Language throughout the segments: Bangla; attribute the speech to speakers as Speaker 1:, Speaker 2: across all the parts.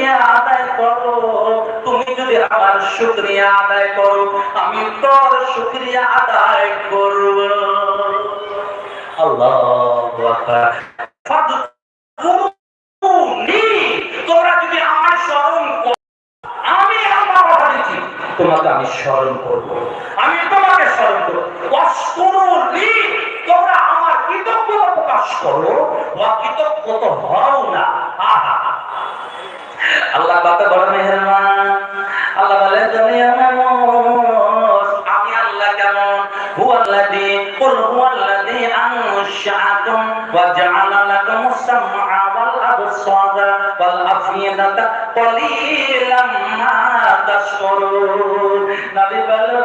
Speaker 1: শুক্রিয়া আদায় করো। তুমি যদি আমার শুক্রিয়া আদায় করো, আমি তোর শুক্রিয়া আদায় করব। আল্লাহ তোমরা যদি আমার স্মরণ আমি আমার কথা দিচ্ছি তোমাকে আমি স্মরণ করব। আমি তোমাকে স্মরণ করব। তোমরা আমার কৃতজ্ঞতা প্রকাশ করো। বা কৃতজ্ঞতা হও না। আল্লাহ কত বড় মেহরবান, আল্লাহ বলে দুনিয়ার মানুষ আমি আল্লাহ কেমন? হুয়াল্লাযী কুল হুয়াল্লাযী আনশাআকুম ওয়া জাআলা লাকুমুস সামআ ওয়াল আবসারা ওয়াল আফইদাতা কলিলাম মা তাশকুরুন. নবী বলো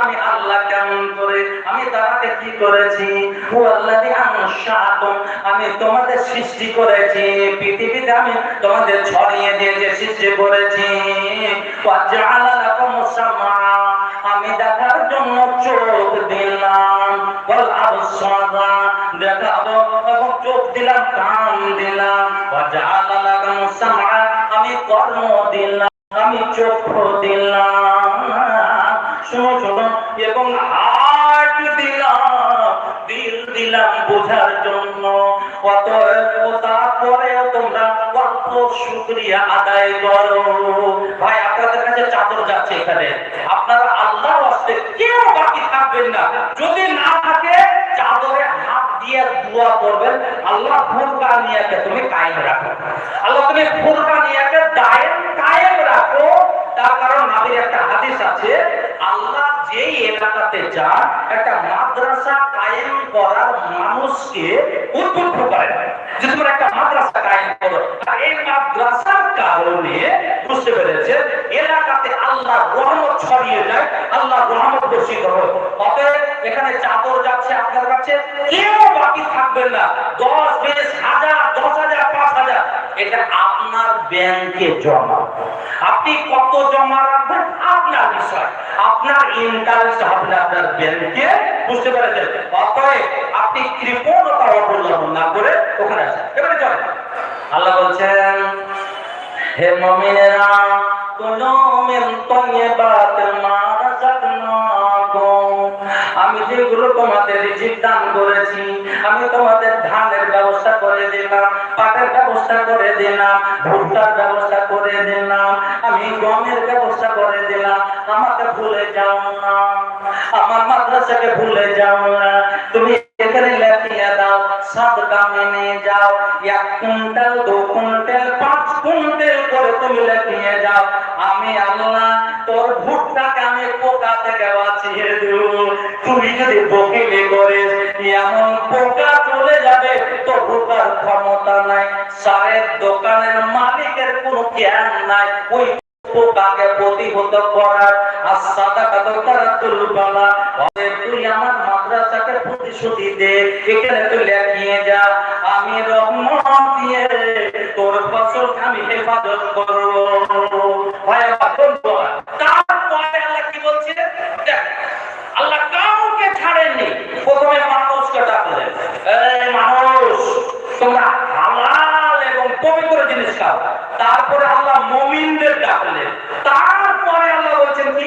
Speaker 1: আমি আল্লাহ কেমন? করেছি। হুয়াল্লাযী আনশাআকুম আমি তোমাদের সৃষ্টি করেছি। পৃথিবীতে আমি তোমাদের ছড়িয়ে দিয়ে যে সৃষ্টি করেছি। আমি দেখার জন্য চোখ দিলাম। দেখাবো এবং চোখ দিলাম, কান দিলাম। আমি কর্ম দিলাম, আমি চক্ষু দিলাম। বাকি না। যদি না থাকে, চাদরে হাত দিয়ে দোয়া করবেন, আল্লাহ ফুরকানিয়াকে তুমি কায়েম রাখো। আল্লাহ তুমি ফুরকানিয়াকে দায়েম কায়েম রাখো তার কারণ নবীর একটা হাদিস আছে আল্লাহ যেই এলাকাতে যান, একটা মাদ্রাসা কায়েম করার মানুষকে উদ্বুদ্ধ করে। যে তোমরা একটা মাদ্রাসা কায়েম করো, আর এই মাদ্রাসার কারণে বুঝতে পেরেছে এলাকাতে আল্লাহ রহমত ছড়িয়ে যায় আল্লাহ রহমত বর্ষিত হয়। অতএব এখানে চাদর যাচ্ছে আপনার কাছে, কেউ বাকি থাকবেন না। দশ বিশ হাজার, দশ হাজার, পাঁচ হাজার। এটা আপনার ব্যাংকে জমা। আপনি কত জমা রাখবেন? আপনার ইন্টারেস্ট হবে না আপনার ব্যাংকে, বুঝতে পেরেছেন? অতএব আপনি কৃপণতা অবলম্বন না করে ওখানে আসেন। এবারে চলেন আল্লাহ বলছেন, হে মুমিনেরা কুলু মা রাযাকনাকুম আমি যেগুলো তোমাদের রিজিক দান করেছি, আমি তোমাদের ধানের ব্যবস্থা করে দিলাম, পাটের ব্যবস্থা করে দিলাম, ভুট্টার ব্যবস্থা করে দিলাম, আমি গমের ব্যবস্থা করে দিলাম। আমাকে ভুলে যাও না। আমার মাদ্রাসাকে ভুলে যাও না। তুমি এখানে তুই যদি বকিলে করিস এমন পোকা চলে যাবে তো ঢোকার ক্ষমতা নাই। সারের দোকানের মালিকের কোনো জ্ঞান নাই। ওই পোকাকে প্রতিহত করার। আর সাদা কাদর তারা তুলবালা তুই আমার মাদ্রাসাকে প্রতিশ্রুতি দে, এখানে তুই লেখিয়ে যা। আমি রহমত দিয়ে তোর ফসল আমি হেফাজত করব ভাই আমার বন্ধু আমার। তারপরে আল্লাহ কি বলছে দেখ, আল্লাহ কাউকে ছাড়েননি প্রথমে মানুষকে ডাকলেন এই মানুষ তোমরা হালাল এবং পবিত্র জিনিস খাও তারপরে আল্লাহ মুমিনদের ডাকলেন তারপরে আল্লাহ বলছেন কি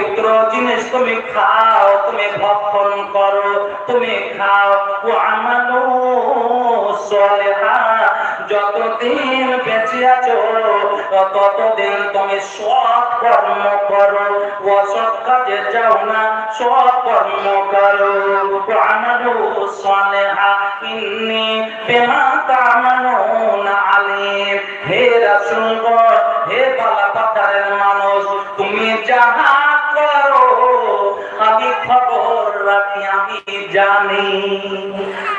Speaker 1: পবিত্র জিনিস তুমি খাও, তুমি ভক্ষণ করো, তুমি খাও। ও সালিহাত যতদিন বেঁচে আছো, ততদিন তুমি সৎ কর্ম করো। অসৎ কাজে যাও না, সৎ কর্ম করো। আমালু সালিহা, ইন্নি বিমা তা'মালুনা আলিম। হে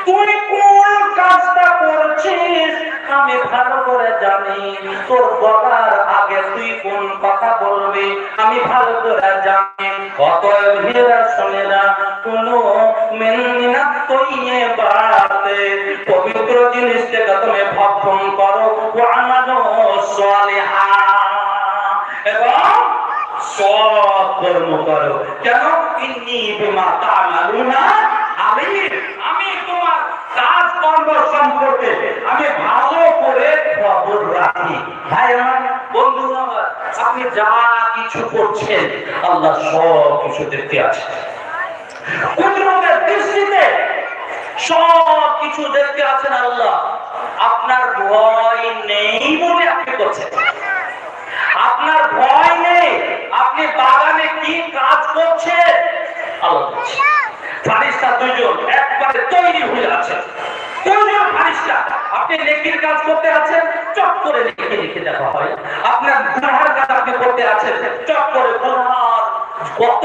Speaker 1: তুই কোন কাজটা করছিস? আমি ভালো করে জানি। তোর বলার আগে তুই কোন কথা বলবি? আমি ভালো করে জানি। অতএব হেরা শোনেরা কোনো মেনমিনা তৈয়ে বাড়াতে। পবিত্র জিনিস তুমি ভক্ষণ করো। ওয়ানানো সালিহা। এবং সৎ কর্ম করো। কেন? ইন্নি বিমা তামালুনা আলিম আমি তোমার কাজ কর্ম সম্পর্কে আমি ভালো করে খবর রাখি। ভাই আমার, বন্ধু আমার, আপনি যা কিছু করছেন, আল্লাহ সব কিছু দেখতে আছে। কুদরতের দৃষ্টিতে সব কিছু দেখতে আছেন আল্লাহ। আপনার ভয় নেই বলে আপনি করছেন। আপনার ভয় নেই, আপনি বাগানে কি কাজ করছেন আল্লাহ বলছে। ফারিস্তা দুইজন একবারে তৈরি হয়ে আছে দুইজন ফারিস্তা আপনি নেকির কাজ করতে আছেন চট করে লিখে লিখে দেখা হয়। আপনার গুনাহের আপনি করতে আছেন। চট করে গুনার কত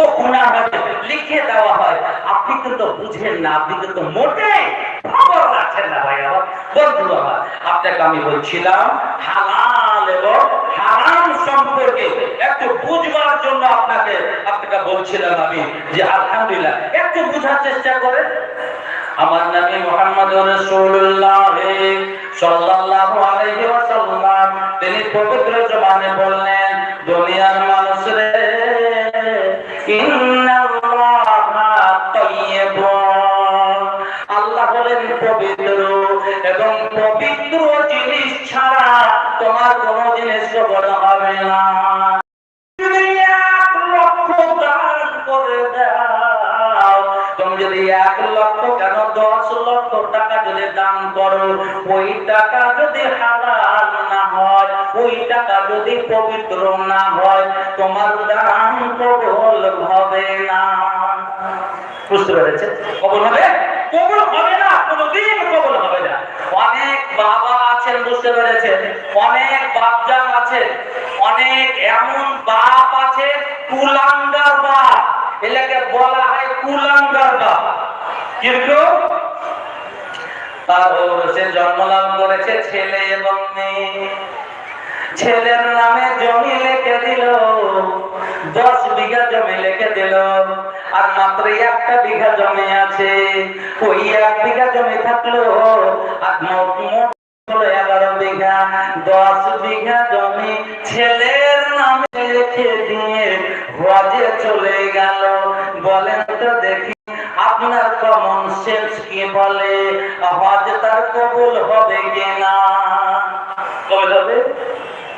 Speaker 1: লিখে দেওয়া হয়। আপনি কিন্তু বুঝেন না, আপনি কিন্তু মোটে খবর না ভাই আমার। বন্ধু আমার, আপনাকে আমি বলছিলাম, হালাল এবং হারাম সম্পর্কে একটু বুঝবার জন্য আপনাকে আপনাকে বলছিলাম আমি যে আলহামদুলিল্লাহ, একটু বোঝার চেষ্টা করেন। আমার নামে মোহাম্মদ রাসূলুল্লাহ সাল্লাল্লাহু আলাইহি ওয়াসাল্লাম। তিনি পবিত্র জবানে বললেন, দুনিয়ার মানুষ রে আল্লাহ বলেন, পবিত্র এবং পবিত্র জিনিস ছাড়া তোমার জিনিস হবে না। এক লক্ষ কেন, দশ লক্ষ টাকা যদি দান করো, ওই টাকা যদি ওই টাকা যদি পবিত্র না হয়, তোমার দান কবল হবে না। বুঝতে পেরেছেন? কবল হবে? কবল হবে না, কোনোদিন কবল হবে না। অনেক বাবা আছেন, বুঝতে পেরেছেন? অনেক বাপজান আছে অনেক এমন বাপ আছে, কুলাঙ্গার বাপ। এলাকে বলা হয় কুলাঙ্গার বাপ। কিন্তু তার সে জন্মলাভ করেছে ছেলে এবং মেয়ে। ছেলের নামে জমি লিখে দিল, দশ বিঘা জমি লিখে দিল। আর মাত্র একটা বিঘা জমি আছে, ওই এক বিঘা জমি থাকল, আর এগারো বিঘা। দশ বিঘা জমি ছেলের নামে লিখে দিয়ে হজে চলে গেল। বলেন তো দেখি, আপনার কমন সেন্স কি বলে? হজ তার কবুল হবে কিনা? হবে?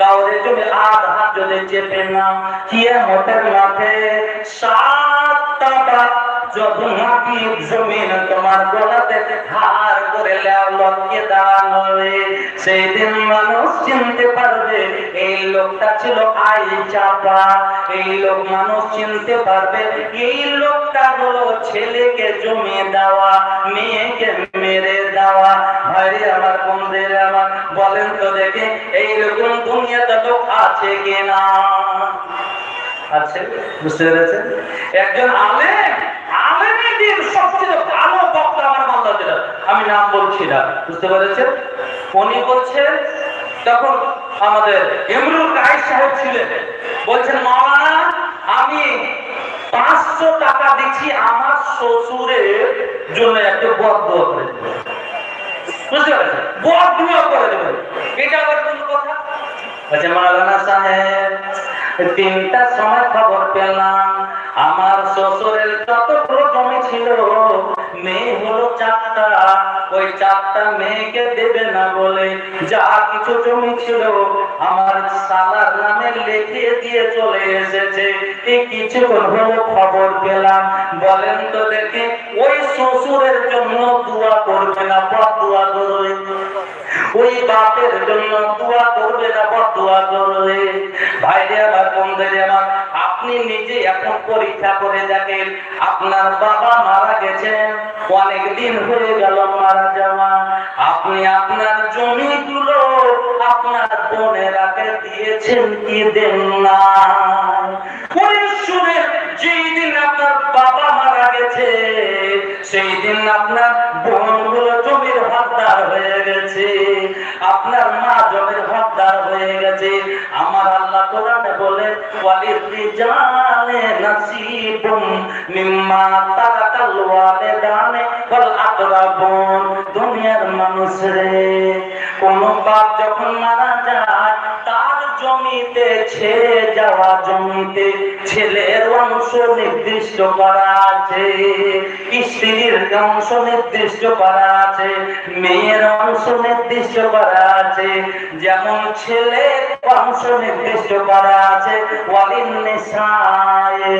Speaker 1: কাউরে তুমি আধ হাত যদি চেপে নাও কিয়ামতের মাঠে সাতটা যখন মাটি জমিন তোমার গলাতে হার করে লটকে দাঁড়ানো সেই দিন মানুষ চিনতে পারবে, এই লোকটা ছিল আই চাপা। এই লোক মানুষ চিনতে পারবে, এই লোকটা হলো ছেলেকে জমি দেওয়া, মেয়েকে মেরে দেওয়া। ভাইরে আমার বন্ধুরে আমার, বলেন তো দেখে, এইরকম দুনিয়াতে লোক আছে কিনা? আছে, বুঝতে পেরেছেন? একজন আলেম দিন সবচেয়ে আমি নাম বলছি না, বুঝতে পেরেছেন? উনি বলছেন, তখন আমাদের এমরুল কাই সাহেব ছিলেন। বলছেন, মাওলানা, আমি পাঁচশো টাকা দিচ্ছি আমার শ্বশুরের জন্য একটা বদ করে বুঝতে পারছেন? বদ করে দেবেন এটা আবার কোন কথা? বলছে, মাওলানা সাহেব তিনটার সময় খবর পেলাম। আমার শ্বশুরের যতগুলো জমি ছিল, মেয়ে হলো চারটা। ওই চারটা মেয়েকে দেবে না বলে যা কিছু জমি ছিল, আমার সালার নামে লিখে দিয়ে চলে এসেছে। এই হলো খবর পেলাম। বলেন তো দেখি, ওই শ্বশুরের জন্য দোয়া করবে না বদুয়া করবে? ওই বাপের জন্য দোয়া করবে না বদুয়া করবে? পরীক্ষা করে দেখেন আপনার বাবা মারা গেছেন, অনেক দিন হয়ে গেল মারা যাওয়া। আপনি আপনার জমিগুলো আপনার বোনের আগে দিয়েছেন, কি দেন না? যেই দিন আপনার বাবা মারা গেছে, সেই দিন আপনার বোনগুলো জমির হকদার হয়ে গেছে। আপনার মা জমির হকদার হয়ে গেছে। আমার আল্লাহ কোরআনে বলে ওয়ালির রিজালে নাসিবুম মিম্মা তারাকাল ওয়ালিদানে ওয়াল আকরাবুন। দুনিয়ার মানুষ রে কোন বাপ যখন মারা যায় জমিতে, ছেড়ে যাওয়া জমিতে ছেলের অংশ নির্দিষ্ট করা আছে, স্ত্রীর অংশ নির্দিষ্ট করা আছে, মেয়ের অংশ নির্দিষ্ট করা আছে, যেমন ছেলের অংশ নির্দিষ্ট করা আছে, ওয়ালিন নিসায়ে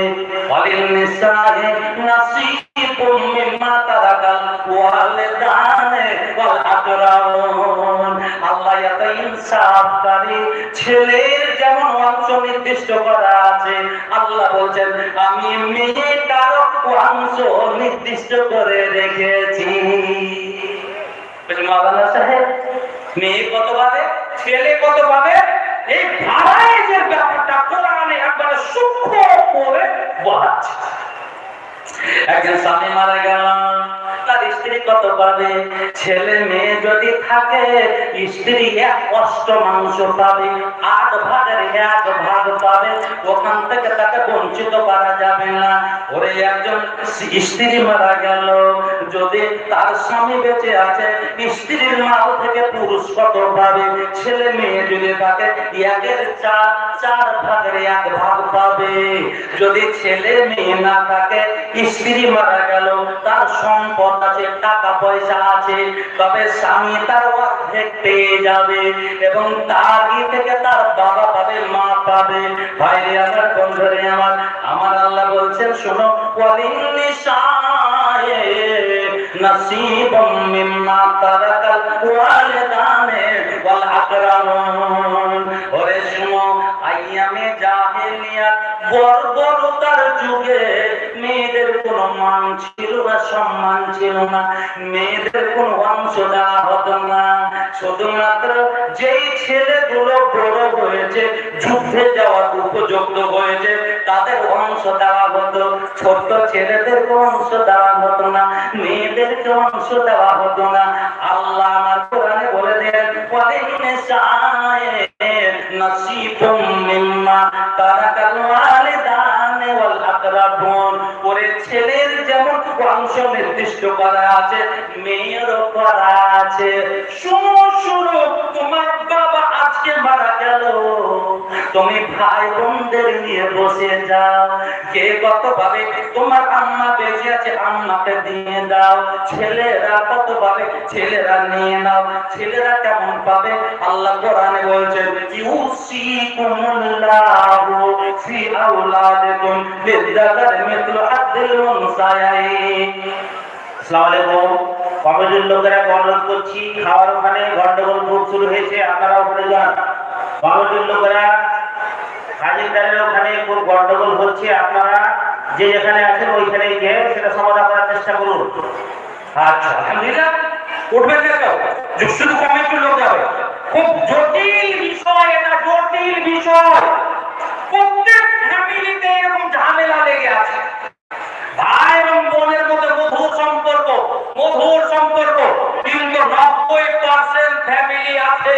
Speaker 1: ওয়ালিন নিসায়ে নাসিবুম মিম্মা তারাকাল, ওয়ালিদানে ওয়াল আকরামুন ছেলের যেমন অংশ নির্দিষ্ট করা আছে, আল্লাহ বলছেন, আমি মেয়েটার অংশ নির্দিষ্ট করে রেখেছি। মেয়ে কত ছেলে কত এই ভাড়াইজের ব্যাপারটা একজন স্বামী মারা গেল কত পাবে? ছেলে মেয়ে যদি থাকে, স্ত্রী এক অষ্টমাংশ পাবে, আট ভাগের এক ভাগ পাবে, ওখান থেকে তাকে বঞ্চিত করা যাবে না। ওরে একজন স্ত্রী মারা গেল, যদি তার স্বামী বেঁচে আছে, স্ত্রীর মাল থেকে পুরুষ কত পাবে? ছেলে মেয়ে যদি থাকে, একের চার চার ভাগের এক ভাগ পাবে। যদি ছেলে মেয়ে না থাকে, স্ত্রী মারা গেল, তার সম্পদ আছে টাকা পয়সা আছে, তবে স্বামী তার অর্ধেক পেয়ে যাবে এবং তার থেকে তার বাবা পাবে, মা পাবে। ভাইরে, আমার বন্ধুরে, আমার আমার আল্লাহ বলছেন, শোনো যুগে কোনো মান ছিল না সম্মান ছিল না, মেয়েদের কোনো অংশ দেওয়া হতো না। শুধুমাত্র যেই ছেলেগুলো বড় হয়েছে, যুদ্ধে যাওয়ার উপযুক্ত হয়েছে, তাদের অংশ দেওয়া হতো। ছোট ছেলেদেরকে অংশ দেওয়া হতো না, মেয়েদেরকে অংশ দেওয়া হতো না। আল্লাহ আমার কোরআনে বলে দেন নিসায়ে নাসিবুম করা আছে, মেয়েরও করা আছে। শুনো তোমার বাবা আজকে মারা গেল। তুমি ভাই বোনদের নিয়ে বসে যাও। কে কত পাবে তোমার আম্মা বেঁচে আছে, আম্মাকে দিয়ে দাও। ছেলেরা কত পাবে ছেলেরা নিয়ে নাও। ছেলেরা কেমন পাবে? আল্লাহ কোরআনে বলছেন, ইউসিকুমুল্লাহু ফি আওলাদিকুম লিযাকারি মিথলু হাদ্দিল উনসায়াইন
Speaker 2: আসসালামু আলাইকুম। করছি গন্ডগোল হয়েছে আপনারা ওখানে গন্ডগোল আপনারা যেখানে আছেন সেটা সমাধান করার চেষ্টা করুন।
Speaker 1: আচ্ছা। আলহামদুলিল্লাহ উঠবে না কেউ লোক যাবে। খুব জটিল বিষয়, এটা জটিল বিষয়। প্রত্যেক ফ্যামিলিতে এরকম ঝামেলা লেগে আছে ভাই এবং বোনের মধ্যে মধুর সম্পর্ক মধুর সম্পর্ক কিন্তু নব্বই পার্সেন্ট ফ্যামিলি আছে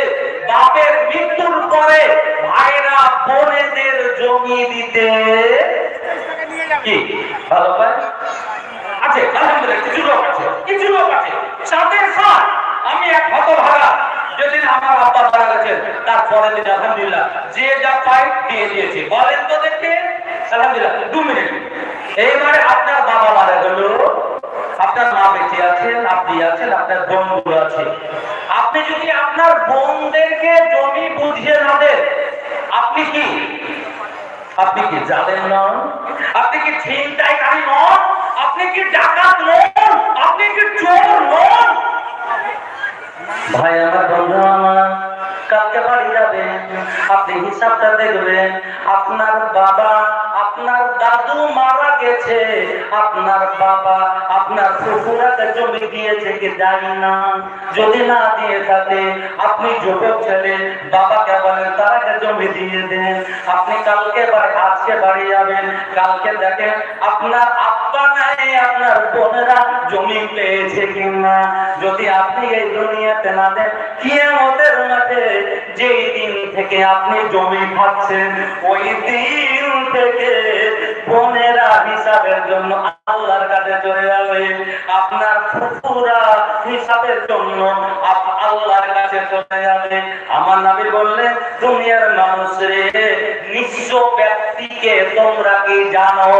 Speaker 1: বাপের মৃত্যুর পরে ভাইরা বোনেদের জমি দিতে। কি? ভালো পায় আছে, আলহামদুলিল্লাহ, কিছু লোক আছে, কিছু লোক আছে। সাথে সাথ আমি এক হতভাগা, যেদিন আমার আব্বা মারা গেছেন তারপরে দিন আলহামদুলিল্লাহ, যে যা পাই দিয়ে দিয়েছি। বলেন তো দেখে। আলহামদুলিল্লাহ, দু মিনিট। এইবারে আপনার বাবা মারা গেল। আপনার মা বেঁচে আছেন, আপনি আছেন, আপনার বন্ধু আছে। আপনি যদি আপনার বোনদেরকে জমি বুঝিয়ে না দেন, আপনি কি? আপনি কি জানেন না আপনি কি ছিনতাইকারী নন? আপনি কি ডাকাত নন? আপনি কি চোর নন? ভাই, আমার বন্ধু আমার, কালকে বাড়ি যাবেন, আপনি হিসাবটা দেখবেন, আপনার বাবা আপনার দাদু মারা গেছে। আপনার বাবা আপনার শ্বশুরাকে জমি দিয়েছে কি জানি না। যদি না দিয়ে থাকে, আপনি যুবক ছেলে, বাবাকে বলেন তারাকে জমি দিয়ে দেন। আপনি কালকে বাড়ি আজকে বাড়ি যাবেন। কালকে দেখেন আপনার আব্বা নাই আপনি জমি খাচ্ছেন ওই দিন থেকে বোনেরা হিসাবের জন্য আল্লাহর কাছে চলে যাবে। আপনার ফুফুরা হিসাবের জন্য আল্লাহর কাছে চলে যাবে। আমার নবী বললেন, দুনিয়ার মানুষ রে নিঃস্ব ব্যক্তিকে তোমরা কি জানো?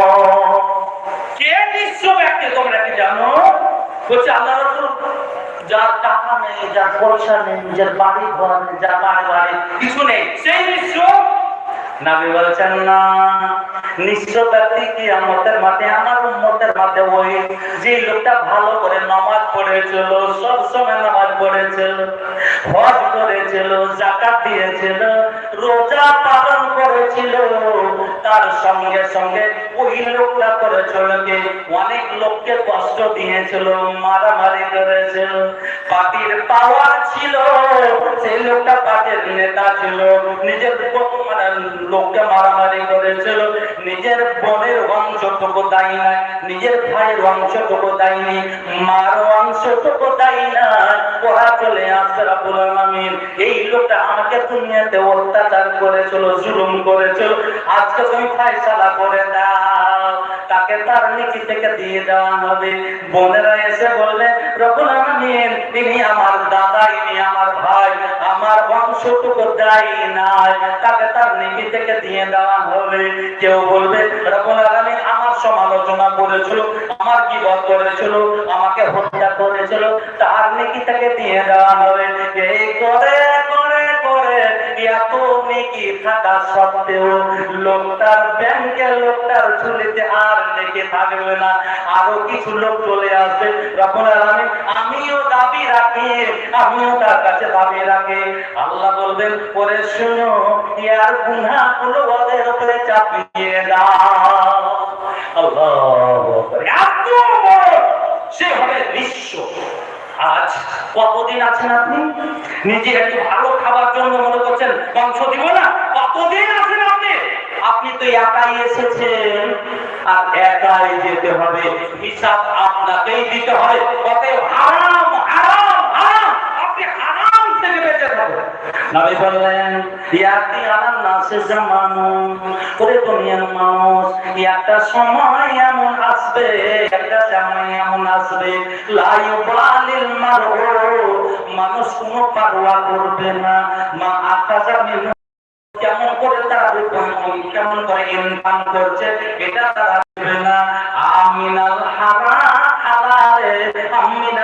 Speaker 1: ব্যক্তি তোমরা কি জানো? আল্লাহ যার টাকা নেই, যার পয়সা নেই বাড়ি নেই, যার বাড়ি বাড়ি কিছু নেই, সেই নবী বলছেন, না নিঃস্ব ব্যক্তি কি আমাদের মাঠে, আমার উন্মতের মাঠে ওই যে লোকটা ভালো করে নামাজ পড়েছিল সব সময় নামাজ পড়েছিল হজ করেছিল জাকাত দিয়েছিল, রোজা পালন করেছিল। তার সঙ্গে সঙ্গে ওই লোকটা করেছিল কি অনেক লোককে কষ্ট দিয়েছিল, মারামারি করেছিল। পার্টির পাওয়ার ছিল, সেই লোকটা পার্টির নেতা ছিল। নিজের মানে লোককে মারামারি করেছিল। নিজের বোনের অংশটুকু দায়ী নাই, নিজের ভাইয়ের অংশটুকু দায়ী নেই, মার অংশটুকু দায়ী না ওরা চলে আসছে রাবুল আলামিন, এই লোকটা আমাকে দুনিয়াতে অত্যাচার করেছিল, জুলুম করেছিল। আজকে তুমি ফায়সালা করে দাও। তাকে তার নীতি থেকে দিয়ে দেওয়া হবে। বোনেরা এসে বললে রবুল আলামিন, তিনি আমার দাদা ইনি আমার ভাই আমার বংশটুকু দেয় নাই, তাকে তার নীতি থেকে দিয়ে দেওয়া হবে। কেউ বলবে আলামিন আমার সমালোচনা করেছিল, আমার গিবত করেছিল, আমাকে হত্যা করেছিল, তার নিকি থেকে দিয়ে দেওয়া হবে। এই করে এত নেকি থাকা সত্ত্বেও লোকটার ব্যাংকে লোকটার ঝুলিতে আর নেকি থাকবে না। আরও কিছু লোক চলে আসবে। রব্বুল আলামিন, আমিও দাবি রাখি, আমিও তার কাছে দাবি রাখি। আল্লাহ বলবেন পরে শুনো, ইয়ার গুনাহগুলো ওদের উপরে চাপিয়ে দাও। আল্লাহু এত সে হবে বিশ্ব আজ কতদিন আছেন আপনি? নিজের একটু ভালো খাবার জন্য মনে করছেন মাংস দিব না? কতদিন আছেন আপনি? আপনি তো একাই এসেছেন। আর একাই যেতে হবে। হিসাব আপনাকেই দিতে হবে। কত হারাম হারাম হারাম। আপনি হারাম থেকে বেঁচে থাকবেন নবী বললেন মানুষ মানুষ কোনো পারোয়া করবে না। মা আকাশা মিনু কেমন করে তারা উপার্জন, কেমন করে ইনকাম করছে এটা তারা না। আমিনাল হারা হালালে আমিনাল